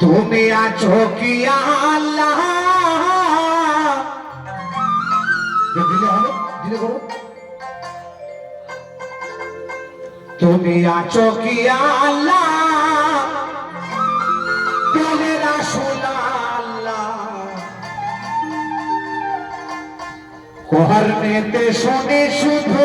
তুমি আছো কি আল্লাহ? তুমি আছো কি আল্লাহ? বলে কর্ণেতে শুনে শুধু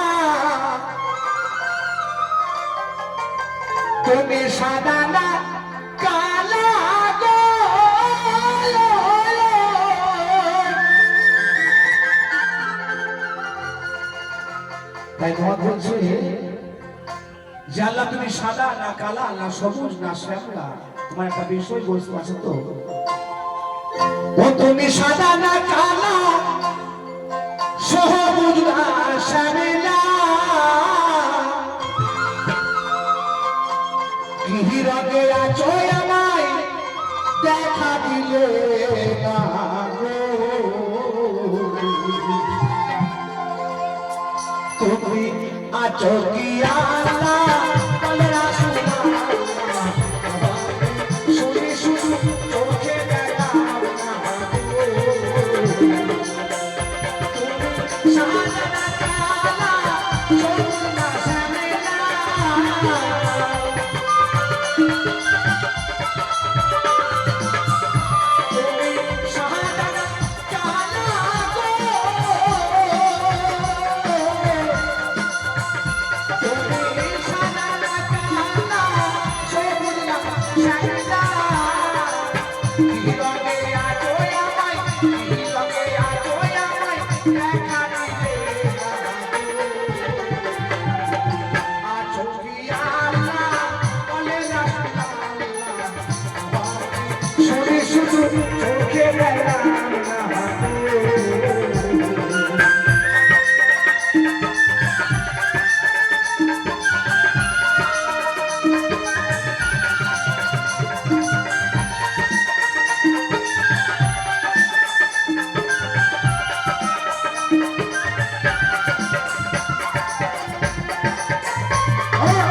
তুমি সাদা না, কালো গো তাই মত বলছে আল্লাহ তুমি সাদা না কালা, না সবুজ, না শ্যামলা। তোমার একটা বিষয় বস্তু আছে তো। ও তুমি সাদা না কালা, সবুজ না শ্যামলা। রঙে আছো আমায় দেখা দিলে না তুমি আছো কি আল্লাহ আল্লাহ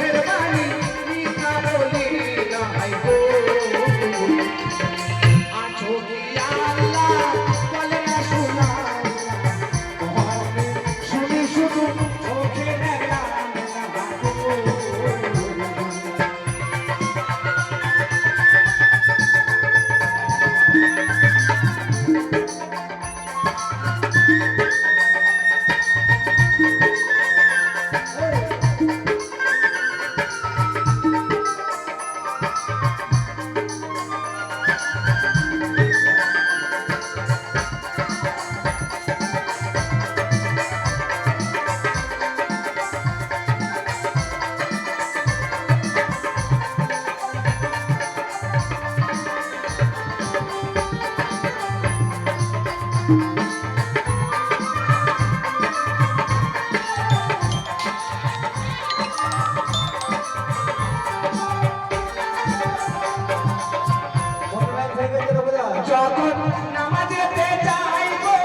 যখন নামাজেতে যাই গো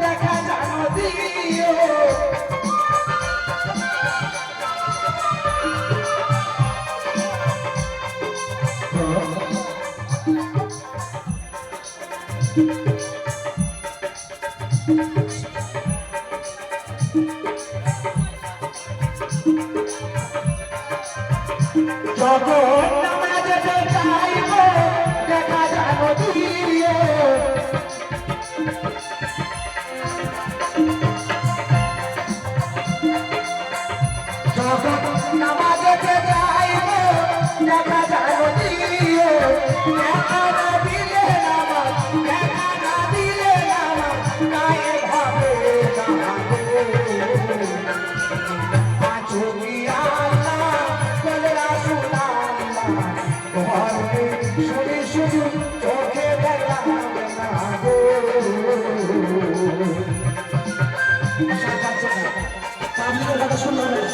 দেখা জানো দিও। যখন দিয়ে শুনে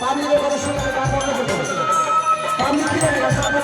পাবলিকের কথা শুনে আমি কাজ